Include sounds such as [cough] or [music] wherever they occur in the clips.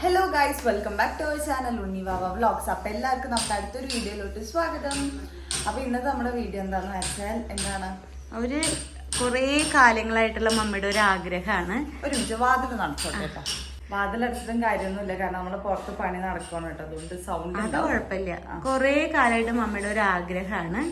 Hello guys welcome back to our channel Unnivava vlogs അപ്പോൾ എല്ലാവർക്കും നമ്മുടെ അടുത്തൊരു വീഡിയോയിലോട്ട് സ്വാഗതം. അപ്പോൾ ഇന്നത്തെ നമ്മുടെ വീഡിയോ എന്താണെന്ന് വെച്ചാൽ എന്താണ്? ഒരു കുറേ കാലങ്ങളായിട്ടുള്ള മമ്മിയുടെ ഒരു ആഗ്രഹമാണ്. ഒരു മിനിറ്റ് വാതിൽ നടച്ചോട്ടെ കേട്ടോ. വാതിലടച്ചതും കാര്യമൊന്നുമില്ല കാരണം നമ്മൾ പുറത്ത് പണി നടക്കണം കേട്ടോ. അതുകൊണ്ട് സൗണ്ട് അത് കുഴപ്പമില്ല. കുറേ കാലമായിട്ട് മമ്മിയുടെ ഒരു ആഗ്രഹമാണ്.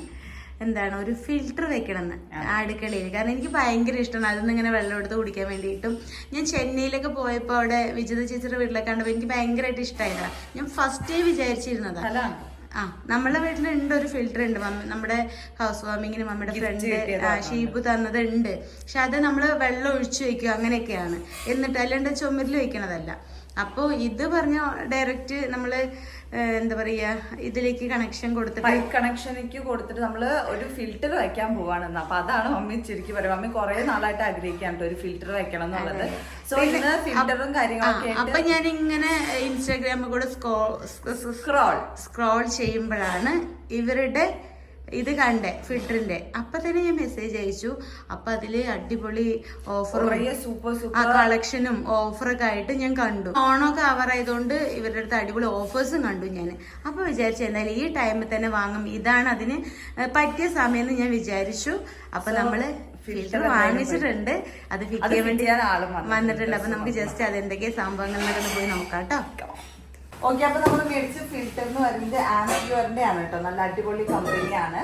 എന്താണ് ഒരു ഫിൽറ്റർ വെക്കണമെന്ന് അടുക്കളയിൽ കാരണം എനിക്ക് ഭയങ്കര ഇഷ്ടമാണ് അതിൽ ഇങ്ങനെ വെള്ളം എടുത്ത് കുടിക്കാൻ വേണ്ടിയിട്ടും. ഞാൻ ചെന്നൈയിലൊക്കെ പോയപ്പോൾ അവിടെ വിജിത ചേച്ചിയുടെ വീട്ടിലൊക്കെ കണ്ടപ്പോൾ എനിക്ക് ഭയങ്കരമായിട്ട് ഇഷ്ടമായതാണ് ഞാൻ ഫസ്റ്റേ വിചാരിച്ചിരുന്നതാണ് സ്ഥലമാണ് ആ നമ്മളെ വീട്ടിലുണ്ട് ഒരു ഫിൽറ്റർ ഉണ്ട്. മമ്മി നമ്മുടെ ഹൗസ് വാമിങ്ങിന് മമ്മിയുടെ ഫ്രണ്ട് ഷീപ്പ് തന്നത് ഉണ്ട് പക്ഷെ അത് നമ്മൾ വെള്ളം ഒഴിച്ചു വെക്കുക അങ്ങനെയൊക്കെയാണ്. എന്നിട്ട് അല്ലാണ്ട് ചുമരിൽ വെക്കണതല്ല. അപ്പോൾ ഇത് പറഞ്ഞ ഡയറക്റ്റ് നമ്മൾ എന്താ പറയാ ഇതിലേക്ക് കണക്ഷൻ കൊടുത്തിട്ട് പൈപ്പ് കണക്ഷനിലേക്ക് കൊടുത്തിട്ട് നമ്മൾ ഒരു ഫിൽറ്റർ വയ്ക്കാൻ പോവാണെന്ന്. അപ്പൊ അതാണ് മമ്മി ചുരുക്കി പറയുന്നത് മമ്മി കുറെ നാളായിട്ട് ആഗ്രഹിക്കാണ്ട് ഒരു ഫിൽറ്റർ വെക്കണം എന്നുള്ളത്. സോ ഇന്ന് ഫിൽറ്ററും കാര്യങ്ങളും കാര്യങ്ങളൊക്കെ അപ്പൊ ഞാൻ ഇങ്ങനെ ഇൻസ്റ്റാഗ്രാമിൽ കൂടെ സ്ക്രോൾ സ്ക്രോൾ ചെയ്യുമ്പോഴാണ് ഇവരുടെ ഇത് കണ്ടേ ഫിൽറ്ററിന്റെ അപ്പൊ തന്നെ ഞാൻ മെസ്സേജ് അയച്ചു. അപ്പൊ അതിൽ അടിപൊളി ഓഫറും സൂപ്പർ സൂപ്പർ ആ കളക്ഷനും ഓഫറൊക്കെ ആയിട്ട് ഞാൻ കണ്ടു. ഓണമൊക്കെ ആവാറായതുകൊണ്ട് ഇവരുടെ അടുത്ത് അടിപൊളി ഓഫേഴ്സും കണ്ടു ഞാൻ. അപ്പൊ വിചാരിച്ചു എന്തായാലും ഈ ടൈമിൽ തന്നെ വാങ്ങും. ഇതാണ് അതിന് പറ്റിയ സമയം എന്ന് ഞാൻ വിചാരിച്ചു. അപ്പൊ നമ്മൾ ഫിൽറ്റർ വാങ്ങിച്ചിട്ടുണ്ട്. അത് ഫിറ്റ് ചെയ്യാൻ വേണ്ടി ആളും വന്നിട്ടുണ്ട്. അപ്പൊ നമുക്ക് ജസ്റ്റ് അത് എന്തൊക്കെയാ സംഭവങ്ങൾ എന്നൊക്കെ പോയി നോക്കാം കേട്ടോ. ഓക്കെ അപ്പൊ നമ്മൾ മേടിച്ച ഫിൽറ്റർ എന്ന് പറയുന്നത് ആംപ്യൂറിന്റെ ആണ് കേട്ടോ. നല്ല അടിപൊളി കമ്പനിയാണ്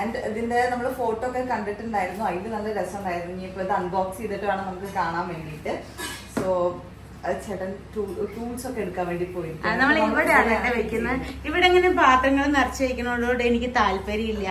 ആൻഡ് ഇതിന്റെ നമ്മൾ ഫോട്ടോ ഒക്കെ കണ്ടിട്ടുണ്ടായിരുന്നു. അതിൽ നല്ല രസമുണ്ടായിരുന്നു. ഇനിയിപ്പോ ഇത് അൺബോക്സ് ചെയ്തിട്ട് വേണം നമുക്ക് കാണാൻ വേണ്ടിയിട്ട്. സോ ചേട്ടൻ ടൂൾസ് ഒക്കെ എടുക്കാൻ വേണ്ടി പോയി നമ്മൾ ഇവിടെയാണ് എന്നെ വെക്കുന്നത്. ഇവിടെ ഇങ്ങനെ പാത്രങ്ങൾ നിറച്ച് വെക്കുന്നതോട് എനിക്ക് താല്പര്യമില്ല.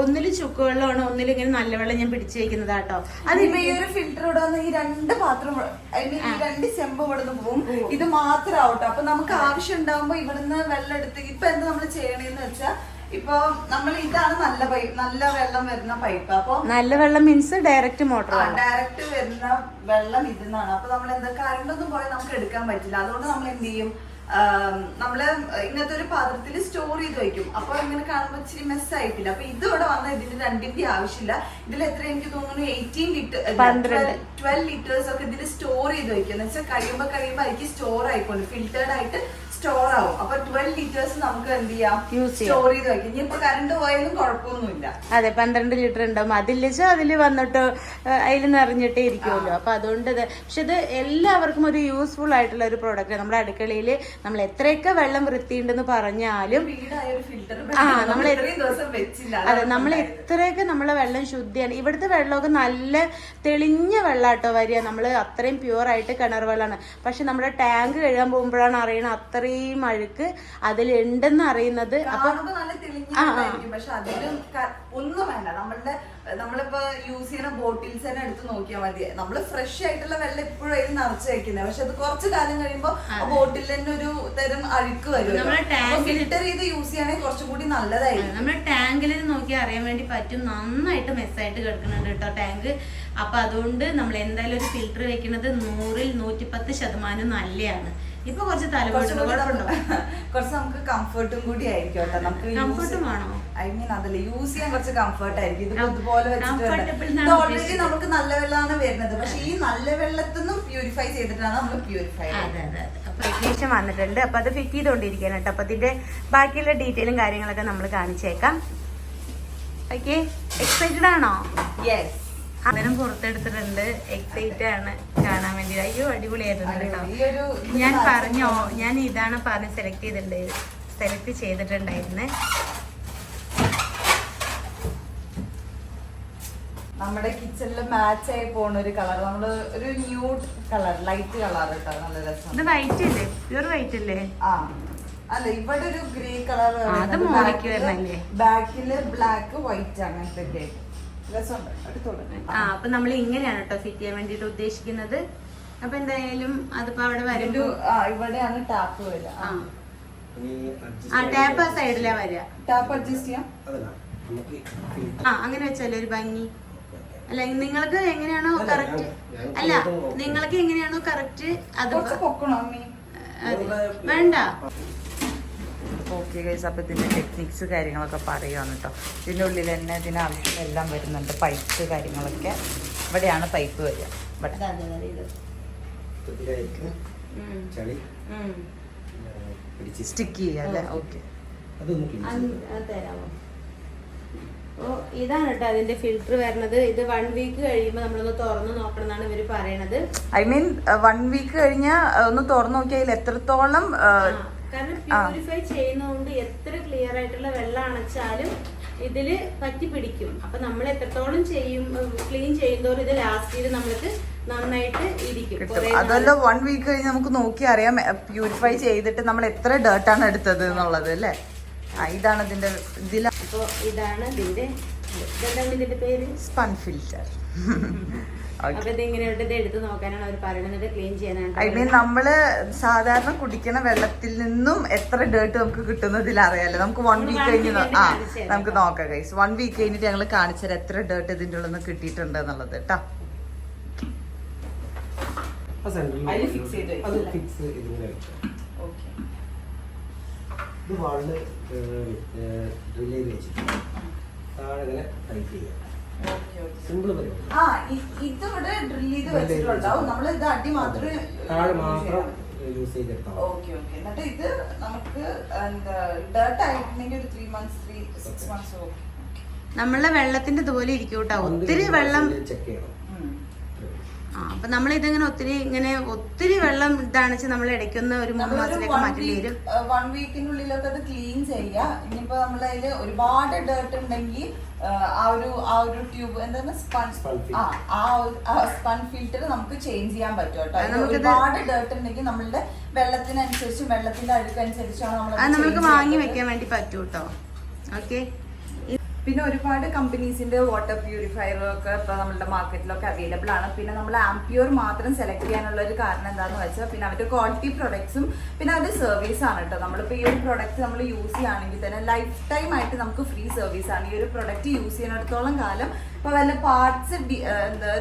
ഒന്നിൽ ചുക്കുവെള്ളമാണ് ഒന്നിൽ ഇങ്ങനെ നല്ല വെള്ളം ഞാൻ പിടിച്ചു വെക്കുന്നതാട്ടോ. അത് അതിപ്പോ ഈ ഒരു ഫിൽറ്റർ ഇവിടെ വന്ന് ഈ രണ്ട് പാത്രം ഈ രണ്ട് ചെമ്പ് ഇവിടെ നിന്ന് പോവും. ഇത് മാത്രം ആവട്ടോ. അപ്പൊ നമുക്ക് ആവശ്യം ഉണ്ടാവുമ്പോ ഇവിടുന്ന് വെള്ളം എടുത്ത് ഇപ്പൊ എന്താ നമ്മൾ ചെയ്യണേന്ന് വെച്ചാ ഇപ്പൊ നമ്മൾ ഇതാണ് നല്ല പൈപ്പ് നല്ല വെള്ളം വരുന്ന പൈപ്പ്. അപ്പൊ നല്ല വെള്ളം മീൻസ് ഡയറക്റ്റ് മോട്ടർ ഡയറക്റ്റ് വരുന്ന വെള്ളം ഇതിന്നാണ്. അപ്പൊ നമ്മൾ എന്താ കറണ്ട് ഒന്നും പോയി നമുക്ക് എടുക്കാൻ പറ്റില്ല. അതുകൊണ്ട് നമ്മൾ എന്ത് ചെയ്യും? നമ്മൾ ഇങ്ങനത്തെ ഒരു പാത്രത്തിൽ സ്റ്റോർ ചെയ്ത് വെക്കും. അപ്പൊ ഇങ്ങനെ കാണുമ്പോൾ ഇച്ചിരി മെസ് ആയിട്ടില്ല. അപ്പൊ ഇതോടെ വന്ന ഇതിന് രണ്ടിന്റെ ആവശ്യമില്ല. ഇതിൽ എത്ര എനിക്ക് തോന്നുന്നു? എയ്റ്റീൻ ലിറ്റർ ട്വൽവ് ലിറ്റേഴ്സ് ഒക്കെ ഇതിൽ സ്റ്റോർ ചെയ്ത് വെക്കും. എന്ന് വെച്ചാൽ കഴിയുമ്പോ കഴിയുമ്പോ അതിക്ക് സ്റ്റോർ ആയിക്കോളും. ഫിൽറ്റേർഡ് ആയിട്ട് സ്റ്റോർ ആവും. അപ്പൊ ട്വൽവ് ലിറ്റേഴ്സ് നമുക്ക് എന്ത് ചെയ്യാം. സ്റ്റോർ ചെയ്ത് വെക്കാം. ഇനി ഇപ്പൊ കറണ്ട് പോയാലും കുഴപ്പമൊന്നുമില്ല. അതെ പന്ത്രണ്ട് ലിറ്റർ ഉണ്ടാവും. അതിൽ വെച്ചാൽ അതിൽ വന്നിട്ട് അതിൽ നിറഞ്ഞിട്ടേ ഇരിക്കുമല്ലോ അപ്പൊ അതുകൊണ്ട് ഇത് പക്ഷെ ഇത് എല്ലാവർക്കും ഒരു യൂസ്ഫുൾ ആയിട്ടുള്ള ഒരു പ്രോഡക്റ്റ് നമ്മുടെ അടുക്കളയിൽ നമ്മൾ എത്രയൊക്കെ വെള്ളം വൃത്തിയുണ്ടെന്ന് പറഞ്ഞാലും ആ, നമ്മൾ ദിവസം വെച്ചില്ല. അതെ നമ്മൾ എത്രയൊക്കെ നമ്മളെ വെള്ളം ശുദ്ധിയാണ്. ഇവിടുത്തെ വെള്ളമൊക്കെ നല്ല തെളിഞ്ഞ വെള്ളാട്ടോ വരിക. നമ്മൾ അത്രയും പ്യുവർ ആയിട്ട് കിണർ വെള്ളമാണ് പക്ഷെ നമ്മുടെ ടാങ്ക് കഴുകാൻ പോകുമ്പോഴാണ് അറിയണം അത്രയും അഴുക്ക് അതിലുണ്ടെന്ന് അറിയുന്നത് അപ്പൊ ഒന്നും വേണ്ട. നമ്മളുടെ നമ്മളിപ്പോ യൂസ് ചെയ്യുന്ന ബോട്ടിൽസ് തന്നെ എടുത്ത് നോക്കിയാൽ മതി. നമ്മൾ ഫ്രഷ് ആയിട്ടുള്ള വെള്ളം എപ്പോഴും അതിൽ നിറച്ച് വെക്കുന്നത് പക്ഷെ അത് കുറച്ച് കാലം കഴിയുമ്പോ ആ ബോട്ടിൽ തന്നെ ഒരു തരം അഴുക്ക് വരും ഫിൽട്ടർ ചെയ്ത് യൂസ് ചെയ്യണമെങ്കിൽ കുറച്ചും കൂടി നല്ലതായിരിക്കും. നമ്മുടെ ടാങ്കിൽ നോക്കി അറിയാൻ വേണ്ടി പറ്റും. നന്നായിട്ട് മെസ്സായിട്ട് കിടക്കുന്നുണ്ട് കേട്ടോ ടാങ്ക് അപ്പൊ അതുകൊണ്ട് നമ്മൾ എന്തായാലും ഒരു ഫിൽറ്റർ വെക്കുന്നത് നൂറിൽ നൂറ്റിപ്പത്ത് ശതമാനം നല്ലതാണ് ഇപ്പൊ കുറച്ച് തലവേദന കുറച്ചും നമുക്ക് കംഫർട്ടും കൂടി ആയിരിക്കും കേട്ടോ. നമുക്ക് ഐ മീൻ അതല്ല യൂസ് ചെയ്യാൻ കുറച്ച് കംഫർട്ട് ആയിരിക്കും. ഇത് ഇതുപോലെ വെച്ചിട്ട് ഓൾറെഡി നമുക്ക് നല്ല വെള്ളമാണ് വരുന്നത്. പക്ഷെ ഈ നല്ല വെള്ളത്തിൽ നിന്നും പ്യൂരിഫൈ ചെയ്തിട്ടാണ് നമ്മൾ പ്യൂരിഫൈ അപ്പൊ വന്നിട്ടുണ്ട്. അപ്പൊ അത് ഫിറ്റ് ചെയ്തുകൊണ്ടിരിക്കുകയാണ് കേട്ടോ. അപ്പൊ അതിന്റെ ബാക്കിയുള്ള ഡീറ്റെയിലും കാര്യങ്ങളൊക്കെ നമ്മൾ കാണിച്ചേക്കാം. ഓക്കെ എക്സൈറ്റഡ് ആണോ? യെസ് അന്നേരം പുറത്തെടുത്തിട്ടുണ്ട്. എക്സൈറ്റ് ആണ് കാണാൻ വേണ്ടി അയ്യോ അടിപൊളിയായിരുന്നു കേട്ടോ. ഞാൻ പറഞ്ഞോ ഞാൻ ഇതാണ് പറഞ്ഞ് സെലക്ട് ചെയ്തിട്ടുണ്ട്. സെലക്ട് ചെയ്തിട്ടുണ്ടായിരുന്നു. നമ്മുടെ കിച്ചണിൽ മാച്ച് ആയി പോണ ഒരു കളർ നമ്മൾ ഒരു ന്യൂഡ് കളർ ലൈറ്റ് കളർ കേട്ടോ. നല്ല രസം. ഇത് വൈറ്റ് അല്ലേ? പ്യൂർ വൈറ്റ് അല്ലേ? ആ. അല്ല ഇവിടെ ഒരു ഗ്രേ കളർ? ബാക്കിൽ ബ്ലാക്ക് വൈറ്റ് അങ്ങനത്തെ ഒക്കെ എടുത്തോളൂ ആ അപ്പൊ നമ്മൾ ഇങ്ങനെയാണ് കേട്ടോ ഫിറ്റ് ചെയ്യാൻ വേണ്ടിട്ട് ഉദ്ദേശിക്കുന്നത്. അപ്പൊ എന്തായാലും അതിപ്പോ അവിടെ വരുമ്പോ ആ ഇവിടെയാണ് ടാപ്പ് വരിക. ആ. ടാപ്പ് ആ സൈഡിലാ വരിക. ടാപ്പ് അഡ്ജസ്റ്റ് ചെയ്യാം. ആ അങ്ങനെ വെച്ചല്ലേ ഒരു ഭംഗി. അല്ല നിങ്ങൾക്ക് എങ്ങനെയാണോ കറക്റ്റ് അല്ല. നിങ്ങൾക്ക് എങ്ങനെയാണോ കറക്റ്റ് അത് കുറച്ച് ഓക്കെ ഗൈസ് അപ്പോൾ ഇതിന്റെ ടെക്നിക്സ് കാര്യങ്ങളൊക്കെ പറയുകയാണ് കേട്ടോ. ഇതിന്റെ ഉള്ളിൽ തന്നെ ഇതിന് ആവശ്യം എല്ലാം വരുന്നുണ്ട്. പൈപ്പ് കാര്യങ്ങളൊക്കെ. ഇവിടെയാണ് പൈപ്പ് വരിക. ഇവിടെ. സ്റ്റിക്ക് ചെയ്യുക അല്ലേ? ഓക്കെ ഓ ഇതാണ് കേട്ടോ അതിന്റെ ഫിൽറ്റർ വരുന്നത്. ഇത് വൺ വീക്ക് കഴിയുമ്പോൾ നമ്മളൊന്ന് തുറന്ന് നോക്കണം എന്നാണ് ഇവർ പറയണത്. ഐ മീൻ വൺ വീക്ക് കഴിഞ്ഞാൽ ഒന്ന് തുറന്നു നോക്കിയാൽ എത്രത്തോളം കാരണം പ്യൂരിഫൈ ചെയ്യുന്നതുകൊണ്ട് എത്ര ക്ലിയർ ആയിട്ടുള്ള വെള്ളം അണച്ചാലും ഇതിൽ പറ്റി പിടിക്കും. അപ്പൊ നമ്മൾ എത്രത്തോളം ചെയ്യും ക്ലീൻ ചെയ്യുന്നതോറും ഇത് ലാസ്റ്റ് ചെയ്ത് നമ്മൾക്ക് നന്നായിട്ട് ഇരിക്കും. അതല്ല വൺ വീക്ക് കഴിഞ്ഞ് നമുക്ക് നോക്കി അറിയാം പ്യൂരിഫൈ ചെയ്തിട്ട് നമ്മൾ എത്ര ഡേർട്ടാണ് എടുത്തത് എന്നുള്ളത് അല്ലേ? ഇതാണ് ഇതിന്റെ ഇതില ഇതാണ് ഇതിന്റെ ഇതെന്താണ് ഇതിന്റെ പേര്? സ്പൺ ഫിൽറ്റർ [laughs] അപ്പൊ ഇത് ഇങ്ങനെ ഇത് എടുത്ത് നോക്കാനാണ് അവർ പറയുന്നത്. ക്ലീൻ ചെയ്യാനാണ് ഐ മീൻ നമ്മൾ സാധാരണ കുടിക്കുന്ന വെള്ളത്തിൽ നിന്നും എത്ര ഡേർട്ട് നമുക്ക് കിട്ടുന്നതിൽ അറിയാലോ. നമുക്ക് വൺ വീക്ക് കഴിഞ്ഞ് നോ- ആ നമുക്ക് നോക്കാം ഗൈസ് വൺ വീക്ക് കഴിഞ്ഞിട്ട് ഞങ്ങൾ കാണിച്ചാൽ എത്ര ഡേർട്ട് ഇതിന്റെ ഉള്ളിൽ നിന്ന് കിട്ടിയിട്ടുണ്ട് എന്നുള്ളത് കേട്ടോ. ആ അതിൽ fix ചെയ്ത് അത് ഇതിങ്ങനെ വെക്കാം ഇത് ചെയ്ത് വെച്ചിട്ട് താഴെ ഇങ്ങനെ ടൈറ്റ് ചെയ്യാം. സിമ്പിൾ പരിപാടി ആ ഇ- ഇത് ഇവിടെ ഡ്രിൽ ചെയ്ത് Drill ചെയ്ത് വെച്ചിട്ടുണ്ടാവും നമ്മൾ ഇത് അടി മാത്രമേ താഴെ മാത്രം യൂസ് ചെയ്തെടുത്താൽ മതി. Okay okay. എന്നിട്ട് ഇത് നമുക്ക് എന്താ ഡേർട്ട് ആയിട്ടുണ്ടെങ്കിൽ ഒരു three months three six months നമ്മളെ വെള്ളത്തിന്റെ ഇതുപോലെ ഇരിക്കും കേട്ടോ. ഒത്തിരി വെള്ളം ചെക്ക് ചെയ്യണം. അപ്പൊ നമ്മൾ ഇതിങ്ങനെ ഒത്തിരി ഇങ്ങനെ ഒത്തിരി വെള്ളം ഇതാണിച്ച് നമ്മൾ ഇടയ്ക്കൊന്ന് ഒരു മൂന്ന് മാസത്തിലേക്ക് മാറ്റേണ്ടി വരും. വൺ വീക്കിനുള്ളിലൊക്കെ അത് ക്ലീൻ ചെയ്യാം. ഇനിയിപ്പോ നമ്മളതിൽ ഒരുപാട് ഡേർട്ട് ഉണ്ടെങ്കിൽ ആ ഒരു ആ ഒരു ട്യൂബ് എന്താണ്? സ്പൺ ആ സ്പൺ ഫിൽറ്റർ നമുക്ക് ചേഞ്ച് ചെയ്യാൻ പറ്റും കേട്ടോ. ഒരുപാട് ഡേർട്ട് ഉണ്ടെങ്കിൽ നമ്മളുടെ വെള്ളത്തിനനുസരിച്ച് വെള്ളത്തിന്റെ അഴുക്കനുസരിച്ചാണ് നമ്മൾ അത് നമ്മൾക്ക് വാങ്ങി വെക്കാൻ വേണ്ടി പറ്റൂ കേട്ടോ ഓക്കെ പിന്നെ ഒരുപാട് കമ്പനീസിന്റെ വാട്ടർ പ്യൂരിഫയർ ഒക്കെ ഇപ്പൊ നമ്മുടെ മാർക്കറ്റിലൊക്കെ അവൈലബിൾ ആണ്. പിന്നെ നമ്മൾ ആംപ്യൂർ മാത്രം സെലക്ട് ചെയ്യാനുള്ള ഒരു കാരണം എന്താന്ന് വെച്ചാൽ പിന്നെ അവരുടെ ക്വാളിറ്റി പ്രൊഡക്ട്സും പിന്നെ അവരുടെ സർവീസ് ആണ് കേട്ടോ നമ്മളിപ്പോ ഈ ഒരു പ്രൊഡക്റ്റ് നമ്മൾ യൂസ് ചെയ്യുകയാണെങ്കിൽ തന്നെ ലൈഫ് ടൈം ആയിട്ട് നമുക്ക് ഫ്രീ സർവീസ് ആണ്. ഈ ഒരു പ്രൊഡക്റ്റ് യൂസ് ചെയ്യുന്നിടത്തോളം കാലം ഇപ്പൊ വല്ല പാർട്സ്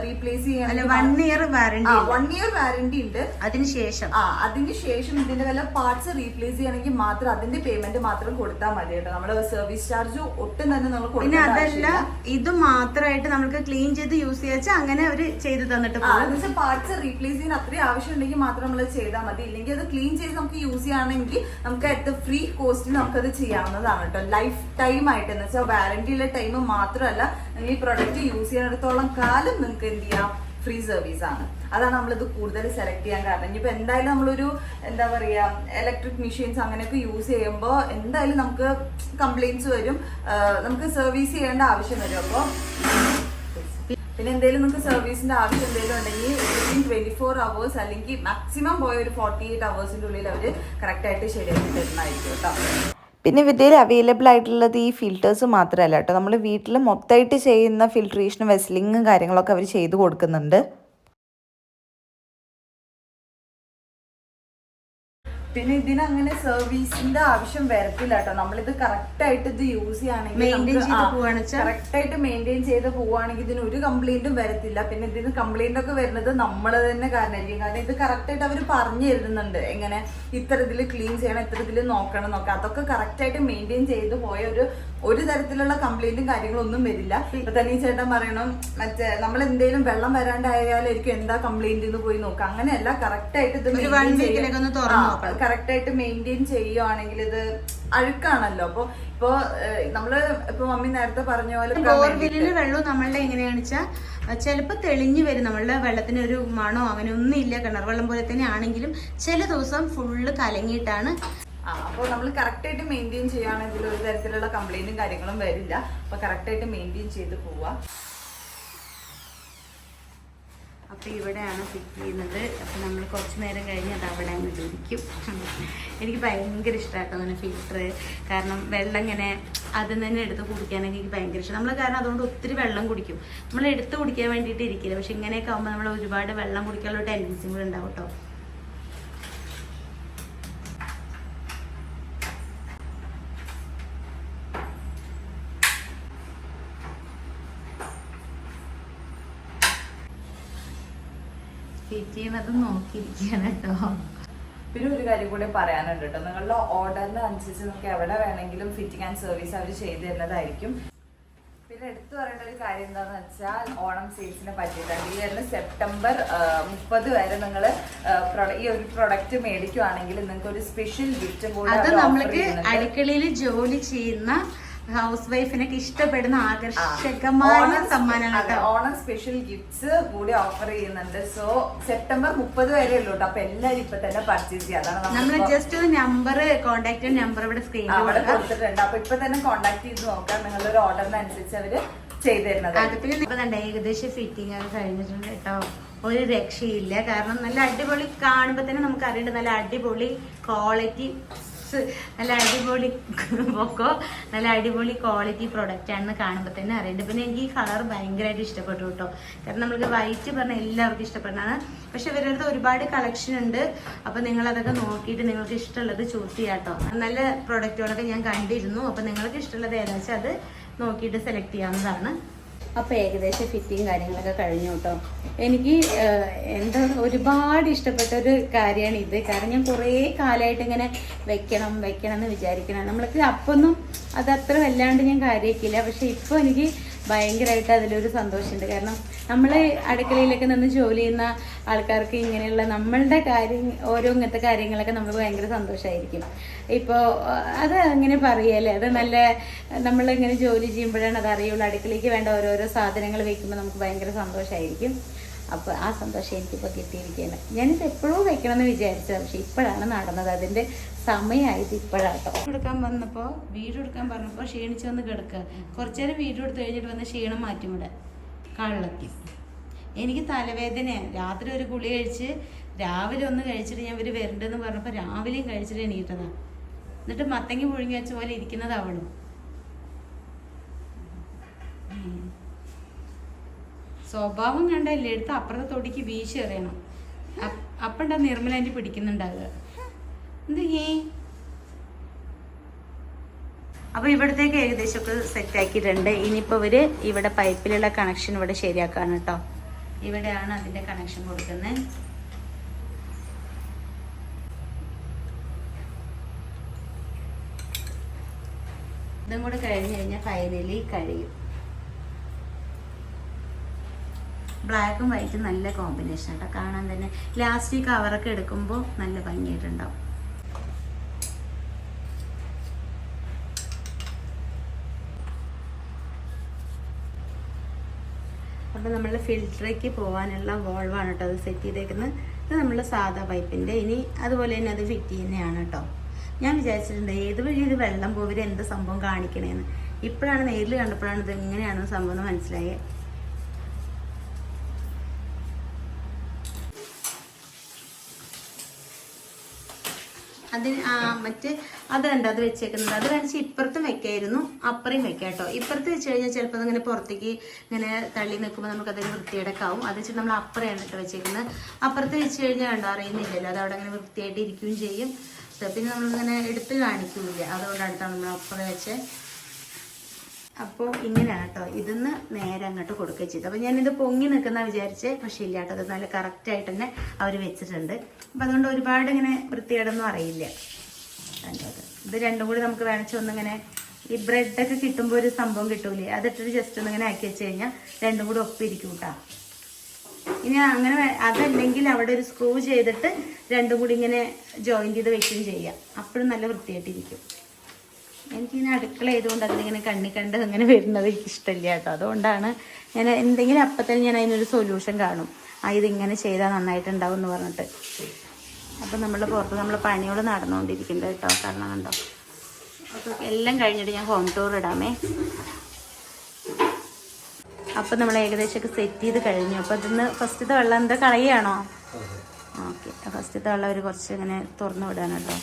റീപ്ലേസ് ചെയ്യാൻ one year warranty one year warranty ഉണ്ട്. അതിനുശേഷം? ആ അതിനുശേഷം ഇതിന്റെ വല്ല പാർട്സ് റീപ്ലേസ് ചെയ്യണമെങ്കിൽ മാത്രം അതിന്റെ പേയ്മെന്റ് മാത്രം കൊടുത്താൽ മതി കേട്ടോ. നമ്മുടെ സർവീസ് ചാർജ് ഒട്ടും തന്നെ നമ്മൾ പിന്നെ അതല്ല ഇത് മാത്രമായിട്ട് നമുക്ക് ക്ലീൻ ചെയ്ത് യൂസ് ചെയ്യാച്ചാൽ അങ്ങനെ അവർ ചെയ്ത് തന്നിട്ട് വെച്ചാൽ പാർട്സ് റീപ്ലേസ് ചെയ്യാൻ അത്രയും ആവശ്യം ഉണ്ടെങ്കിൽ മാത്രം നമ്മൾ ചെയ്താൽ മതി. ഇല്ലെങ്കിൽ അത് ക്ലീൻ ചെയ്ത് നമുക്ക് യൂസ് ചെയ്യുകയാണെങ്കിൽ നമുക്ക് അറ്റ് ഫ്രീ കോസ്റ്റിൽ നമുക്കത് ചെയ്യാവുന്നതാണ് കേട്ടോ. ലൈഫ് ടൈം ആയിട്ട് എന്ന് വെച്ചാൽ വാറന്റിയുള്ള ടൈം മാത്രമല്ല ഈ പ്രൊഡക്റ്റ് യൂസ് ചെയ്യുന്നിടത്തോളം കാലം നിങ്ങൾക്ക് എന്ത് ചെയ്യാം? ഫ്രീ സർവീസ് ആണ്. അതാണ് നമ്മളിത് കൂടുതൽ സെലക്ട് ചെയ്യാൻ കാരണം. ഇനിയിപ്പോൾ എന്തായാലും നമ്മളൊരു എന്താ പറയുക ഇലക്ട്രിക് മെഷീൻസ് അങ്ങനെയൊക്കെ യൂസ് ചെയ്യുമ്പോൾ എന്തായാലും നമുക്ക് കംപ്ലയിൻസ് വരും. നമുക്ക് സർവീസ് ചെയ്യേണ്ട ആവശ്യം വരും. അപ്പോൾ പിന്നെ എന്തെങ്കിലും നിങ്ങൾക്ക് സർവീസിന്റെ ആവശ്യം എന്തെങ്കിലും ഉണ്ടെങ്കിൽ വിത്തിൻ ട്വന്റി ഫോർ അവേഴ്സ് അല്ലെങ്കിൽ മാക്സിമം പോയ ഒരു ഫോർട്ടി എയ്റ്റ് അവേഴ്സിന്റെ ഉള്ളിൽ അവർ കറക്റ്റായിട്ട് ശരിയാക്കി തരുന്നതായിരിക്കും കേട്ടോ. പിന്നെ വിദ്യയിൽ അവൈലബിൾ ആയിട്ടുള്ളത് ഈ ഫിൽറ്റേഴ്സ് മാത്രമല്ല കേട്ടോ. നമ്മൾ വീട്ടിൽ മൊത്തമായിട്ട് ചെയ്യുന്ന ഫിൽട്രേഷനും വെസ്ലിങ്ങും കാര്യങ്ങളൊക്കെ അവർ ചെയ്ത് കൊടുക്കുന്നുണ്ട്. പിന്നെ ഇതിന് അങ്ങനെ സർവീസിന്റെ ആവശ്യം വരത്തില്ല കേട്ടോ. നമ്മളിത് കറക്റ്റ് ആയിട്ട് ഇത് യൂസ് ചെയ്യുകയാണെങ്കിൽ? കറക്റ്റ് ആയിട്ട് മെയിന്റെയിൻ ചെയ്ത് പോവുകയാണെങ്കിൽ ഇതിന് ഒരു കംപ്ലൈന്റും വരത്തില്ല. പിന്നെ ഇതിന് കംപ്ലൈന്റ് ഒക്കെ വരുന്നത് നമ്മൾ തന്നെ കാരണമായിരിക്കും. കാരണം ഇത് കറക്റ്റ് ആയിട്ട് അവർ പറഞ്ഞു തരുന്നുണ്ട്. എങ്ങനെ ഇത്ര ഇതിൽ ക്ലീൻ ചെയ്യണം ഇത്ര ഇതിൽ നോക്കണം നോക്കാം അതൊക്കെ കറക്റ്റ് ആയിട്ട് മെയിന്റെയിൻ ചെയ്ത് പോയ ഒരു ഒരു തരത്തിലുള്ള കംപ്ലൈന്റും കാര്യങ്ങളും ഒന്നും വരില്ല. ഇപ്പൊ തന്നെ ഈ ചേട്ടൻ പറയണം മറ്റേ നമ്മൾ എന്തെങ്കിലും വെള്ളം വരാണ്ടായാലായിരിക്കും എന്താ കംപ്ലൈന്റ് എന്ന് പോയി നോക്കാം. അങ്ങനെയല്ല കറക്റ്റ് ആയിട്ട് ഇത്. കറക്റ്റ് ആയിട്ട് മെയിന്റെയിൻ ചെയ്യുവാണെങ്കിൽ ഇത് അഴുക്കാണല്ലോ. അപ്പൊ ഇപ്പൊ നമ്മൾ ഇപ്പൊ മമ്മി നേരത്തെ പറഞ്ഞ പോലെ ബോർവെല്ലിലെ വെള്ളം നമ്മളുടെ എങ്ങനെയാണെന്ന് വെച്ചാൽ ചിലപ്പോൾ തെളിഞ്ഞു വരും. നമ്മളുടെ വെള്ളത്തിന് ഒരു മണോ അങ്ങനെ ഒന്നും ഇല്ല കിണർ വെള്ളം പോലെ തന്നെ ആണെങ്കിലും ചില ദിവസം ഫുള്ള് കലങ്ങിയിട്ടാണ് അപ്പോൾ നമ്മൾ കറക്റ്റായിട്ട് മെയിന്റെയിൻ ചെയ്യുകയാണെങ്കിൽ ഒരു തരത്തിലുള്ള കംപ്ലൈന്റും കാര്യങ്ങളും വരില്ല. അപ്പോൾ കറക്റ്റായിട്ട് മെയിന്റെയിൻ ചെയ്ത് പോവുക അപ്പോൾ ഇവിടെയാണ് ഫിറ്റ് ചെയ്യുന്നത്. അപ്പോൾ നമ്മൾ കുറച്ച് നേരം കഴിഞ്ഞ് അത് അവിടെ അങ്ങ് ഇരിക്കും എനിക്ക് ഭയങ്കര ഇഷ്ടമായിട്ടോ അങ്ങനെ ഫിൽറ്റർ കാരണം വെള്ളം ഇങ്ങനെ അതിൽ തന്നെ എടുത്ത് കുടിക്കാനൊക്കെ എനിക്ക് ഭയങ്കര ഇഷ്ടം. നമ്മൾ കാരണം അതുകൊണ്ട് ഒത്തിരി വെള്ളം കുടിക്കും. നമ്മൾ എടുത്ത് കുടിക്കാൻ വേണ്ടിയിട്ട് ഇരിക്കില്ല. പക്ഷെ ഇങ്ങനെയൊക്കെ ആകുമ്പോൾ നമ്മൾ ഒരുപാട് വെള്ളം കുടിക്കാനുള്ള ടെൻഡൻസിയും കൂടെ ഉണ്ടാവും കേട്ടോ. ഫിറ്റ് ചെയ്യുന്നത് നോക്കിയിരിക്കുകയാണ് കേട്ടോ. പിന്നെ ഒരു കാര്യം കൂടി പറയാനുണ്ട് കേട്ടോ. നിങ്ങളുടെ ഓർഡറിന് അനുസരിച്ച് നിങ്ങൾക്ക് എവിടെ വേണമെങ്കിലും ഫിറ്റിംഗ് ആൻഡ് സർവീസ് അവർ ചെയ്തു തരുന്നതായിരിക്കും. പിന്നെ എടുത്തു പറയേണ്ട ഒരു കാര്യം എന്താണെന്ന് വെച്ചാൽ ഓണം സെയിൽസിനെ പറ്റിയിട്ടാണ്. ഈ വരുന്ന സെപ്റ്റംബർ മുപ്പത് വരെ നിങ്ങൾ ഈ ഒരു പ്രൊഡക്റ്റ് മേടിക്കുവാണെങ്കിൽ നിങ്ങൾക്ക് ഒരു സ്പെഷ്യൽ ഗിഫ്റ്റ് കൂടെ അത് നമ്മൾക്ക്. അടുക്കളയിൽ ജോലി ചെയ്യുന്ന ഹൗസ് വൈഫിനൊക്കെ ഇഷ്ടപ്പെടുന്ന ആകർഷകമായ സമ്മാനങ്ങൾ സമ്മാനമാണ് ഓണം സ്പെഷ്യൽ ഗിഫ്റ്റ്സ് കൂടി ഓഫർ ചെയ്യുന്നുണ്ട്. സോ സെപ്റ്റംബർ മുപ്പത് വരെ ഉള്ളൂ അപ്പൊ എല്ലാവരും ഇപ്പൊ തന്നെ പർച്ചേസ് ചെയ്യാം. നമ്മൾ ജസ്റ്റ് ഒരു നമ്പർ കോൺടാക്ട് നമ്പർ ഇവിടെ സ്ക്രീനിൽ അവിടെ കൊടുത്തിട്ടുണ്ട്. അപ്പൊ ഇപ്പൊ തന്നെ കോൺടാക്ട് ചെയ്ത് നോക്കാം. നിങ്ങളുടെ ഒരു ഓർഡറിനനുസരിച്ച് അവർ ചെയ്തിരുന്നത് ഇപ്പൊ ഏകദേശം ഫിറ്റിംഗ് ഒക്കെ കഴിഞ്ഞിട്ടുണ്ട് കേട്ടോ ഒരു രക്ഷയില്ല. കാരണം നല്ല അടിപൊളി കാണുമ്പോ തന്നെ നമുക്ക് അറിയേണ്ട നല്ല അടിപൊളി ക്വാളിറ്റി നല്ല അടിപൊളി പൊക്കോ? നല്ല അടിപൊളി ക്വാളിറ്റി പ്രൊഡക്റ്റ് ആണെന്ന് കാണുമ്പോൾ തന്നെ അറിയേണ്ടത് പിന്നെ എനിക്ക് ഈ കളർ ഭയങ്കരമായിട്ട് ഇഷ്ടപ്പെട്ടു കേട്ടോ. കാരണം നമ്മൾക്ക് വൈറ്റ് പറഞ്ഞാൽ എല്ലാവർക്കും ഇഷ്ടപ്പെടുന്നതാണ്. പക്ഷെ ഇവരുടെ അടുത്ത് ഒരുപാട് കളക്ഷൻ ഉണ്ട്. അപ്പോൾ നിങ്ങൾ അതൊക്കെ നോക്കിയിട്ട് നിങ്ങൾക്ക് ഇഷ്ടമുള്ളത് ചൂസ് ചെയ്യാം കേട്ടോ. നല്ല പ്രൊഡക്റ്റുകളൊക്കെ ഞാൻ കണ്ടിരുന്നു. അപ്പോൾ നിങ്ങൾക്ക് ഇഷ്ടമുള്ളത് ഏതാ വെച്ചാൽ അത് നോക്കിയിട്ട് സെലക്ട് ചെയ്യാവുന്നതാണ്. അപ്പോൾ ഏകദേശം ഫിറ്റിങ് കാര്യങ്ങളൊക്കെ കഴിഞ്ഞു കേട്ടോ എനിക്ക് എന്താ ഒരുപാട് ഇഷ്ടപ്പെട്ട ഒരു കാര്യമാണ് ഇത്. കാരണം ഞാൻ കുറേ കാലമായിട്ട് ഇങ്ങനെ വെക്കണം വെക്കണം എന്ന് വിചാരിക്കണം നമ്മൾക്ക് അപ്പൊന്നും അത് അത്ര വല്ലാണ്ട് ഞാൻ കാര്യമാക്കിയില്ല പക്ഷെ ഇപ്പോൾ എനിക്ക് ഭയങ്കരമായിട്ട് അതിലൊരു സന്തോഷമുണ്ട്. കാരണം നമ്മൾ അടുക്കളയിലൊക്കെ നിന്ന് ജോലി ചെയ്യുന്ന ആൾക്കാർക്ക് ഇങ്ങനെയുള്ള നമ്മളുടെ കാര്യം ഓരോ ഇങ്ങനത്തെ കാര്യങ്ങളൊക്കെ നമ്മൾ ഭയങ്കര സന്തോഷമായിരിക്കും ഇപ്പോൾ അത് അങ്ങനെ പറയല്ലേ അത് നല്ല നമ്മളിങ്ങനെ ജോലി ചെയ്യുമ്പോഴാണ് അത് അറിയുള്ളൂ. അടുക്കളയ്ക്ക് വേണ്ട ഓരോരോ സാധനങ്ങൾ വെക്കുമ്പോൾ നമുക്ക് ഭയങ്കര സന്തോഷമായിരിക്കും അപ്പോൾ ആ സന്തോഷം എനിക്കിപ്പോൾ കിട്ടിയിരിക്കുകയാണ്. ഞാനിത് എപ്പോഴും വെക്കണമെന്ന് വിചാരിച്ചത് പക്ഷേ ഇപ്പോഴാണ് നടന്നത്. അതിന്റെ സമയമായത് ഇപ്പോഴാട്ടോ. എടുക്കാൻ വന്നപ്പോൾ വീഡിയോ എടുക്കാൻ പറഞ്ഞപ്പോൾ ക്ഷീണിച്ച് വന്ന് കിടക്കുക. കുറച്ചു നേരം വീഡിയോ എടുത്ത് കഴിഞ്ഞിട്ട് വന്ന് ക്ഷീണം മാറ്റും ഇവിടെ കള്ളത്തി. എനിക്ക് തലവേദനയാണ്. രാത്രി ഒരു ഗുളി കഴിച്ച് രാവിലെ ഒന്ന് കഴിച്ചിട്ട് ഞാൻ ഇവർ വരണ്ടെന്ന് പറഞ്ഞപ്പോൾ രാവിലെയും കഴിച്ചിട്ട് എണീറ്റതാണ് എന്നിട്ട് മത്തങ്ങി പുഴുങ്ങി വെച്ച പോലെ ഇരിക്കുന്നത് അവളും. സ്വഭാവം കണ്ട എടുത്ത് അപ്പുറത്തെ തൊടിക്ക് വീശി എറിയണം. അപ്പണ്ട നിർമ്മലാന്റി പിടിക്കുന്നുണ്ടാവുക. എന്ത് ഹേ? അപ്പോൾ ഇവിടത്തേക്ക് ഏകദേശം ഒക്കെ സെറ്റ് ആക്കിയിട്ടുണ്ട്. ഇനിയിപ്പോൾ ഇവർ ഇവിടെ പൈപ്പിലുള്ള കണക്ഷൻ ഇവിടെ ശരിയാക്കാണ് കേട്ടോ. ഇവിടെയാണ് അതിന്റെ കണക്ഷൻ കൊടുക്കുന്നത് ഇതും കൂടെ കഴിഞ്ഞ് കഴിഞ്ഞാൽ ഫൈനലി കഴിയും. ബ്ലാക്കും വൈറ്റും നല്ല കോമ്പിനേഷൻ കേട്ടോ കാണാൻ തന്നെ ലാസ്റ്റ് കവറൊക്കെ എടുക്കുമ്പോൾ നല്ല ഭംഗിയായിട്ടുണ്ടാവും. അപ്പോൾ നമ്മൾ ഫിൽറ്ററേക്ക് പോകാനുള്ള വോൾവാണ് കേട്ടോ അത് സെറ്റ് ചെയ്തേക്കുന്നത് ഇത് നമ്മൾ സാധാ പൈപ്പിന്റെ ഇനി അതുപോലെ തന്നെ അത് ഫിറ്റ് ചെയ്യുന്നതാണ് കേട്ടോ ഞാൻ വിചാരിച്ചിട്ടുണ്ട് ഏത് വഴി ഇത് വെള്ളം പോവര് എന്ത് സംഭവം കാണിക്കണേന്ന്. ഇപ്പോഴാണ് നേരിൽ കണ്ടപ്പോഴാണ് ഇത് എങ്ങനെയാണ് സംഭവം മനസ്സിലായത് അതിന് ആ മറ്റേ അത് കണ്ടോ? അത് വെച്ചേക്കുന്നത്. അത് കാണിച്ച് ഇപ്പുറത്തും വെക്കായിരുന്നു അപ്പുറയും വെക്കാം കേട്ടോ. ഇപ്പുറത്ത് വെച്ച് കഴിഞ്ഞാൽ ചിലപ്പോൾ അതിങ്ങനെ പുറത്തേക്ക് ഇങ്ങനെ തള്ളി നിൽക്കുമ്പോൾ നമുക്ക് അതൊരു വൃത്തിയേടക്കാവും അത് വെച്ചിട്ട് നമ്മൾ അപ്പുറയാണ് കേട്ടോ വെച്ചേക്കുന്നത്. അപ്പുറത്ത് വെച്ച് കഴിഞ്ഞാൽ കണ്ടോ അറിയുന്നില്ലല്ലോ. അത് അവിടെ അങ്ങനെ വൃത്തിയായിട്ട് ഇരിക്കുകയും ചെയ്യും. പിന്നെ നമ്മളിങ്ങനെ എടുത്ത് കാണിക്കൂല അതുകൊണ്ടാണ് നമ്മൾ അപ്പുറം വെച്ച് അപ്പോൾ ഇങ്ങനെയാണ് കേട്ടോ. ഇതിന്ന് നേരെ അങ്ങോട്ട് കൊടുക്കുകയും ചെയ്തു. അപ്പോൾ ഞാനിത് പൊങ്ങി നിൽക്കുന്ന വിചാരിച്ച് പക്ഷേ ഇല്ല കേട്ടോ. അത് നല്ല കറക്റ്റായിട്ട് തന്നെ അവർ വെച്ചിട്ടുണ്ട്. അപ്പം അതുകൊണ്ട് ഒരുപാട് ഇങ്ങനെ വൃത്തികേടൊന്നും അറിയില്ല. ഇത്? രണ്ടും കൂടി നമുക്ക് വേണിച്ച് ഒന്നിങ്ങനെ ഈ ബ്രെഡൊക്കെ കിട്ടുമ്പോൾ ഒരു സംഭവം കിട്ടൂലേ? അതിട്ടിട്ട് ജസ്റ്റ് ഒന്നിങ്ങനെ ആക്കി വെച്ച് കഴിഞ്ഞാൽ രണ്ടും കൂടി ഒപ്പിരിക്കും കേട്ടോ. ഇനി അങ്ങനെ അതല്ലെങ്കിൽ അവിടെ ഒരു സ്ക്രൂ ചെയ്തിട്ട് രണ്ടും കൂടി ഇങ്ങനെ ജോയിൻ ചെയ്ത് വെക്കുകയും ചെയ്യാം. അപ്പോഴും നല്ല വൃത്തിയായിട്ടിരിക്കും. എനിക്കിങ്ങനെ അടുക്കള ആയതുകൊണ്ട് അതിലിങ്ങനെ കണ്ണി കണ്ട് അങ്ങനെ വരുന്നത് എനിക്ക് ഇഷ്ടമില്ല കേട്ടോ. അതുകൊണ്ടാണ് ഞാൻ എന്തെങ്കിലും അപ്പം തന്നെ ഞാൻ അതിനൊരു സൊല്യൂഷൻ കാണും. ആ ഇതിങ്ങനെ ചെയ്താൽ നന്നായിട്ടുണ്ടാവും എന്ന് പറഞ്ഞിട്ട്. അപ്പം നമ്മൾ പുറത്ത് നമ്മൾ പണിയോട് നടന്നുകൊണ്ടിരിക്കുന്നുണ്ട് കേട്ടോ. കാരണം കണ്ടോ? അപ്പോൾ എല്ലാം കഴിഞ്ഞിട്ട് ഞാൻ ഹോം ടൂർ ഇടാമേ. അപ്പം നമ്മൾ ഏകദേശമൊക്കെ സെറ്റ് ചെയ്ത് കഴിഞ്ഞു. അപ്പോൾ ഇതിന്ന് ഫസ്റ്റത്തെ വെള്ളം എന്താ കളയുകയാണോ? ഓക്കെ ഫസ്റ്റത്തെ വെള്ളം അവർ കുറച്ച് ഇങ്ങനെ തുറന്നു വിടാണ് കേട്ടോ.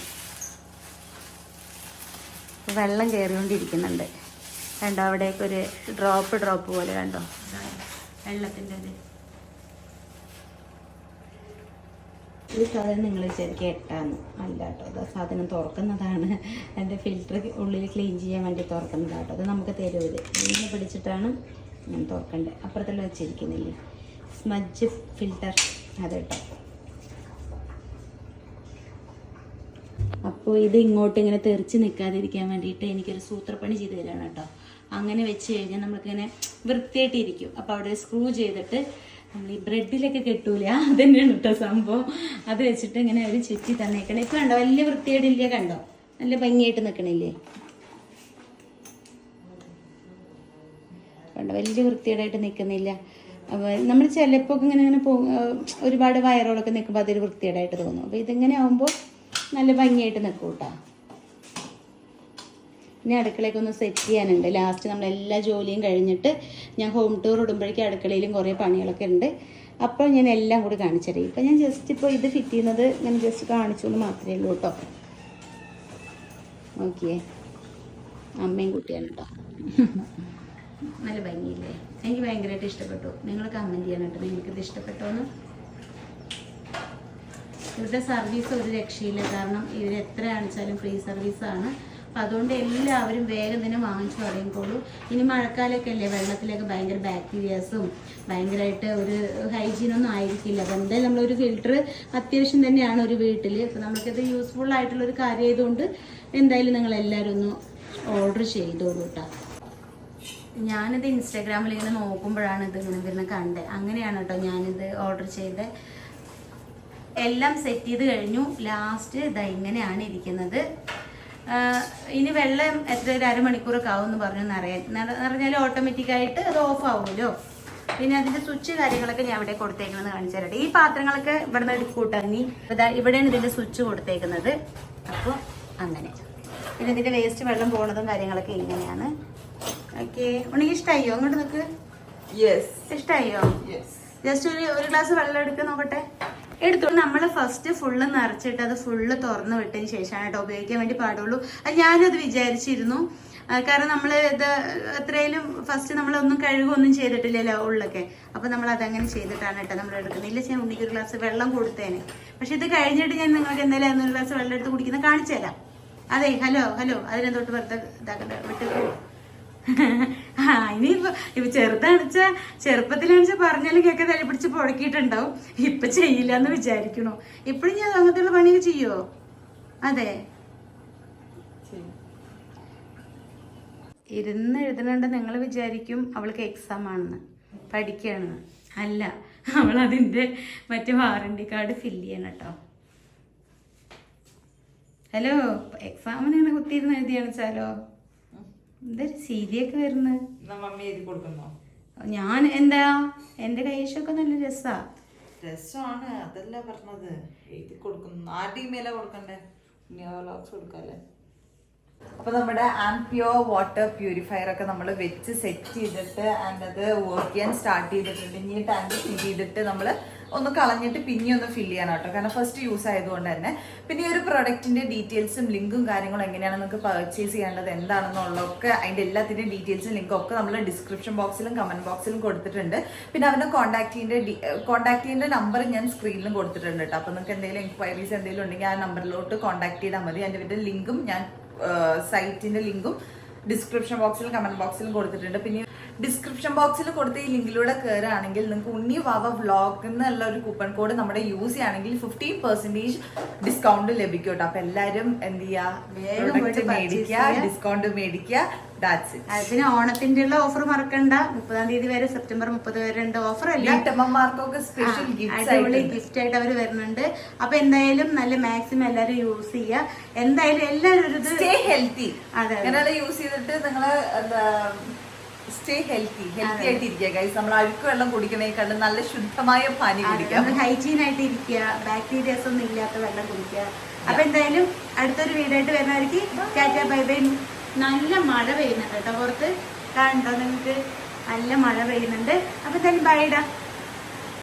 വെള്ളം കയറിക്കൊണ്ടിരിക്കുന്നുണ്ട് കണ്ടോ അവിടേക്ക് ഒരു ഡ്രോപ്പ് ഡ്രോപ്പ് പോലെ കണ്ടോ? വെള്ളത്തിന്റെ ഒരു ഈ സാധനം നിങ്ങൾ വിചാരിക്കുക എട്ടാന്ന്. അല്ല കേട്ടോ അത് സാധനം തുറക്കുന്നതാണ്. എന്റെ ഫിൽറ്റർ ഉള്ളിൽ ക്ലീൻ ചെയ്യാൻ വേണ്ടി തുറക്കുന്നതാണ് കേട്ടോ. അത് നമുക്ക് തരുമത് ഇങ്ങനെ പിടിച്ചിട്ടാണ് ഞാൻ തുറക്കേണ്ടത് അപ്പുറത്തുള്ള വെച്ചിരിക്കുന്നില്ലേ? സ്മജ് ഫിൽറ്റർ അത് കേട്ടോ. അപ്പോൾ ഇത് ഇങ്ങോട്ട് ഇങ്ങനെ തെറിച്ച് നിൽക്കാതിരിക്കാൻ വേണ്ടിയിട്ട് എനിക്കൊരു സൂത്രപ്പണി ചെയ്ത് തരാണ് കേട്ടോ. അങ്ങനെ വെച്ച് കഴിഞ്ഞാൽ നമുക്കിങ്ങനെ വൃത്തിയായിട്ടിരിക്കും അപ്പോൾ അവിടെ സ്ക്രൂ ചെയ്തിട്ട് നമ്മൾ ഈ ബ്രെഡിലൊക്കെ കെട്ടൂല? അത് തന്നെയാണ് കേട്ടോ സംഭവം. അത് വെച്ചിട്ട് ഇങ്ങനെ ഒരു ചുറ്റി തന്നേക്കണം. ഇപ്പം കണ്ടോ? വലിയ വൃത്തിയായിട്ടില്ലേ കണ്ടോ? നല്ല ഭംഗിയായിട്ട് നിൽക്കണില്ലേ കണ്ടോ? വലിയ വൃത്തികേടായിട്ട് നിൽക്കുന്നില്ല അപ്പോൾ നമ്മൾ ചിലപ്പോൾ ഇങ്ങനെ ഇങ്ങനെ പോ ഒരുപാട് വയറുകളൊക്കെ നിൽക്കുമ്പോൾ അതൊരു വൃത്തികേടായിട്ട് തോന്നും. അപ്പോൾ ഇതിങ്ങനെ ആകുമ്പോൾ നല്ല ഭംഗിയായിട്ട് നിൽക്കും കേട്ടോ ഇനി അടുക്കളയൊക്കെ ഒന്ന് സെറ്റ് ചെയ്യാനുണ്ട്. ലാസ്റ്റ് നമ്മൾ എല്ലാ ജോലിയും കഴിഞ്ഞിട്ട് ഞാൻ ഹോം ടൂർ ഇടുമ്പോഴേക്കും അടുക്കളയിലും കുറേ പണികളൊക്കെ ഉണ്ട്. അപ്പോൾ ഞാൻ എല്ലാം കൂടി കാണിച്ചു തരാം. ഇപ്പം ഞാൻ ജസ്റ്റ് ഇപ്പോൾ ഇത് ഫിറ്റ് ചെയ്യുന്നത് ഞാൻ ജസ്റ്റ് കാണിച്ചുകൊണ്ട് മാത്രമേ ഉള്ളൂ കേട്ടോ ഓക്കെ അമ്മയും കുട്ടിയാണ് കേട്ടോ [laughs] നല്ല ഭംഗിയില്ലേ? എനിക്ക് ഭയങ്കരമായിട്ട് ഇഷ്ടപ്പെട്ടു. നിങ്ങൾ കമന്റ് ചെയ്യണം കേട്ടോ നിങ്ങൾക്ക് ഇത് ഇഷ്ടപ്പെട്ടോ എന്ന്? ഇവരുടെ സർവീസ് ഒരു രക്ഷയില്ല. കാരണം ഇവർ എത്ര കാണിച്ചാലും ഫ്രീ സർവീസാണ് അപ്പം അതുകൊണ്ട് എല്ലാവരും വേഗം തന്നെ വാങ്ങിച്ചു പറയുമ്പോഴും ഇനി മഴക്കാലമൊക്കെ അല്ലേ? വെള്ളത്തിലൊക്കെ ഭയങ്കര ബാക്ടീരിയാസും ഭയങ്കരമായിട്ട് ഒരു ഹൈജീനൊന്നും ആയിരിക്കില്ല. അപ്പം എന്തായാലും നമ്മളൊരു ഫിൽറ്റർ അത്യാവശ്യം തന്നെയാണ് ഒരു വീട്ടിൽ അപ്പം നമുക്കിത് യൂസ്ഫുൾ ആയിട്ടുള്ള ഒരു കാര്യം ആയതുകൊണ്ട് എന്തായാലും നിങ്ങൾ എല്ലാവരും ഒന്ന് ഓർഡർ ചെയ്തോളൂ കേട്ടോ ഞാനിത് ഇൻസ്റ്റാഗ്രാമിൽ ഇങ്ങനെ നോക്കുമ്പോഴാണ് ഇത് ഇങ്ങനെ വരുന്ന കണ്ടത് അങ്ങനെയാണ് കേട്ടോ ഞാനിത് ഓർഡർ ചെയ്ത്. എല്ലാം സെറ്റ് ചെയ്ത് കഴിഞ്ഞു. ലാസ്റ്റ് ഇതാ ഇങ്ങനെയാണ് ഇരിക്കുന്നത്. ഇനി വെള്ളം എത്ര ഒരു അരമണിക്കൂറൊക്കെ ആവും എന്ന് പറഞ്ഞു നിറയാൻ. നിറഞ്ഞാൽ ഓട്ടോമാറ്റിക്കായിട്ട് അത് ഓഫ് ആവുമല്ലോ. പിന്നെ അതിന്റെ സ്വിച്ച് കാര്യങ്ങളൊക്കെ ഞാൻ ഇവിടെ കൊടുത്തേക്കണമെന്ന് കാണിച്ചു തരട്ടെ ഈ പാത്രങ്ങളൊക്കെ ഇവിടെ നിന്ന് കൂട്ടങ്ങി ഇവിടെയാണ് ഇതിന്റെ സ്വിച്ച് കൊടുത്തേക്കുന്നത്. അപ്പോൾ അങ്ങനെ. പിന്നെ ഇതിന്റെ വേസ്റ്റ് വെള്ളം പോണതും കാര്യങ്ങളൊക്കെ ഇങ്ങനെയാണ്. ഓക്കെ ഉണ്ടെങ്കിൽ ഇഷ്ടമായോ അങ്ങോട്ട് നിൽക്ക് യെസ് ഇഷ്ടമായോ ജസ്റ്റ് ഒരു ഒരു ഗ്ലാസ് വെള്ളം എടുക്കാൻ നോക്കട്ടെ. എടുത്തു. നമ്മൾ ഫസ്റ്റ് ഫുള്ള് നിറച്ചിട്ട് അത് ഫുള്ള് തുറന്നു വിട്ടതിന് ശേഷമാണ് കേട്ടോ ഉപയോഗിക്കാൻ വേണ്ടി പാടുള്ളൂ. അത് ഞാനത് വിചാരിച്ചിരുന്നു. കാരണം നമ്മൾ ഇത് എത്രയും ഫസ്റ്റ് നമ്മളൊന്നും കഴുകൊന്നും ചെയ്തിട്ടില്ലല്ലോ ഉള്ളൊക്കെ. അപ്പോൾ നമ്മൾ അതങ്ങനെ ചെയ്തിട്ടാണ് കേട്ടോ നമ്മൾ എടുക്കുന്നത്. ഇല്ല ഞാൻ ഉണ്ണിക്ക് ഒരു ഗ്ലാസ് വെള്ളം കൊടുത്തേനെ. പക്ഷെ ഇത് കഴിഞ്ഞിട്ട് ഞാൻ നിങ്ങൾക്ക് എന്തായാലും ഒരു ഗ്ലാസ് വെള്ളം എടുത്ത് കുടിക്കുന്നത് കാണിച്ചു തരാം അതെ ഹലോ ഹലോ അതിനെ തൊട്ട് വെറുതെ ഇതാക്കണ്ട? വിട്ട് ആ ഇനിയിപ്പോ ഇപ്പൊ ചെറുതാണിച്ച ചെറുപ്പത്തിലാണിച്ച പറഞ്ഞാലും കേക്ക് തല പിടിച്ച് പുഴക്കിയിട്ടുണ്ടാവും ഇപ്പൊ ചെയ്യില്ല എന്ന് വിചാരിക്കണോ. ഇപ്പഴും ഞാൻ അങ്ങനത്തെയുള്ള പണിയൊക്കെ ചെയ്യോ? അതെ. ഇരുന്ന് എഴുതണുണ്ട് നിങ്ങൾ വിചാരിക്കും അവൾക്ക് എക്സാം ആണെന്ന്. പഠിക്കുകയാണെന്ന് അല്ല അവൾ അതിന്റെ മറ്റേ വാറണ്ടി കാർഡ് ഫില്ല് ചെയ്യണം കേട്ടോ. ഹലോ എക്സാമിന് ഇങ്ങനെ കുത്തിയിരുന്ന് എഴുതിയാണ് വെച്ചാലോ? എന്തൊരു ചീതിയൊക്കെ വരുന്നത് മമ്മി എഴുതി കൊടുക്കുന്നോ? ഞാൻ എന്താ? എന്റെ കൈശൊക്കെ നല്ല രസാ. രസമാണ് അതല്ല പറഞ്ഞത്. എഴുതി കൊടുക്കുന്നു. ആരുടെ ഇമെയിലാ കൊടുക്കണ്ടേ? ന്യൂലോക്സ് കൊടുക്കാല്ലേ? അപ്പൊ നമ്മുടെ ആംപ്യോ വാട്ടർ പ്യൂരിഫയർ ഒക്കെ നമ്മൾ വെച്ച് സെറ്റ് ചെയ്തിട്ട് ആൻഡ് അത് വർക്ക് ചെയ്യാൻ സ്റ്റാർട്ട് ചെയ്തിട്ടുണ്ട്. ഇനി ടാങ്ക് ഫിൽ ചെയ്തിട്ട് നമ്മൾ ഒന്ന് കളഞ്ഞിട്ട് പിന്നെ ഒന്ന് ഫില്ല് ചെയ്യണം കേട്ടോ കാരണം ഫസ്റ്റ് യൂസ് ആയതുകൊണ്ട് തന്നെ. പിന്നെ ഈ ഒരു പ്രൊഡക്റ്റിന്റെ ഡീറ്റെയിൽസും ലിങ്കും കാര്യങ്ങളും എങ്ങനെയാണ് നിങ്ങൾക്ക് പർച്ചേസ് ചെയ്യേണ്ടത് എന്താണെന്നുള്ളതൊക്കെ അതിന്റെ എല്ലാത്തിന്റെ ഡീറ്റെയിൽസും ലിങ്കും ഒക്കെ നമ്മൾ ഡിസ്ക്രിപ്ഷൻ ബോക്സിലും കമന്റ് ബോക്സിലും കൊടുത്തിട്ടുണ്ട്. പിന്നെ അവരുടെ കോൺടാക്ട് ചെയ്യേണ്ട നമ്പർ ഞാൻ സ്ക്രീനിലും കൊടുത്തിട്ടുണ്ട് കേട്ടോ. അപ്പൊ നിങ്ങൾക്ക് എന്തെങ്കിലും എൻക്വയറീസ് എന്തെങ്കിലും ഉണ്ടെങ്കിൽ ആ നമ്പറിലോട്ട് കോൺടാക്ട് ചെയ്താൽ മതി. അതിന്റെ ലിങ്കും ഞാൻ സൈറ്റിന്റെ ലിങ്കും ഡിസ്ക്രിപ്ഷൻ ബോക്സിലും കമന്റ് ബോക്സിലും കൊടുത്തിട്ടുണ്ട്. പിന്നെ ഡിസ്ക്രിപ്ഷൻ ബോക്സിൽ കൊടുത്ത ഈ ലിങ്കിലൂടെ കയറുകയാണെങ്കിൽ നിങ്ങൾക്ക് ഉണ്ണി വാവ വ്ളോഗ് എന്നുള്ള ഒരു കൂപ്പൺ കോഡ് നമ്മുടെ യൂസ് ചെയ്യുകയാണെങ്കിൽ ഫിഫ്റ്റീൻ പെർസെന്റേജ് ഡിസ്കൗണ്ട് ലഭിക്കും കേട്ടോ. അപ്പം എല്ലാവരും എന്ത് ചെയ്യുക മേടിക്കുക. ഡിസ്കൗണ്ട് മേടിക്കുക. പിന്നെ ഓണത്തിന്റെ ഉള്ള ഓഫർ മറക്കണ്ട. മുപ്പതാം തീയതി വരെ സെപ്റ്റംബർ മുപ്പത് വരെ ഉണ്ട് ഓഫർ അല്ല? വീട്ടമ്മമാർക്കൊക്കെ സ്പെഷ്യൽ അടിപൊളി ഗിഫ്റ്റ് ആയിട്ട് അവർ വരുന്നുണ്ട്. അപ്പൊ എന്തായാലും നല്ല മാക്സിമം എല്ലാരും യൂസ് ചെയ്യുക. എന്തായാലും എല്ലാവരും ഒരു ഹെൽത്തി അതെ, അതെ. യൂസ് ചെയ്തിട്ട് നിങ്ങൾ എന്താ സ്റ്റേ ഹെൽത്തി ഹെൽത്തി ആയിട്ട് ഇരിക്കുക ഗൈസ് നമ്മൾ അഴുക്ക് വെള്ളം കുടിക്കണേക്കാളും നല്ല ശുദ്ധമായ പാനി കുടിക്കാം ഹൈജീൻ ആയിട്ട് ഇരിക്കുക ബാക്ടീരിയസ് ഒന്നും ഇല്ലാത്ത വെള്ളം കുടിക്കുക. അപ്പൊ എന്തായാലും അടുത്തൊരു വീടായിട്ട് വരുന്നവർക്ക് ടാറ്റ ബൈ ബൈ നല്ല മഴ പെയ്യുന്നുണ്ട് കേട്ടോ പുറത്ത്. കണ്ടോ നിങ്ങൾക്ക്? നല്ല മഴ പെയ്യുന്നുണ്ട്. അപ്പൊ എന്തായാലും ബൈഡാ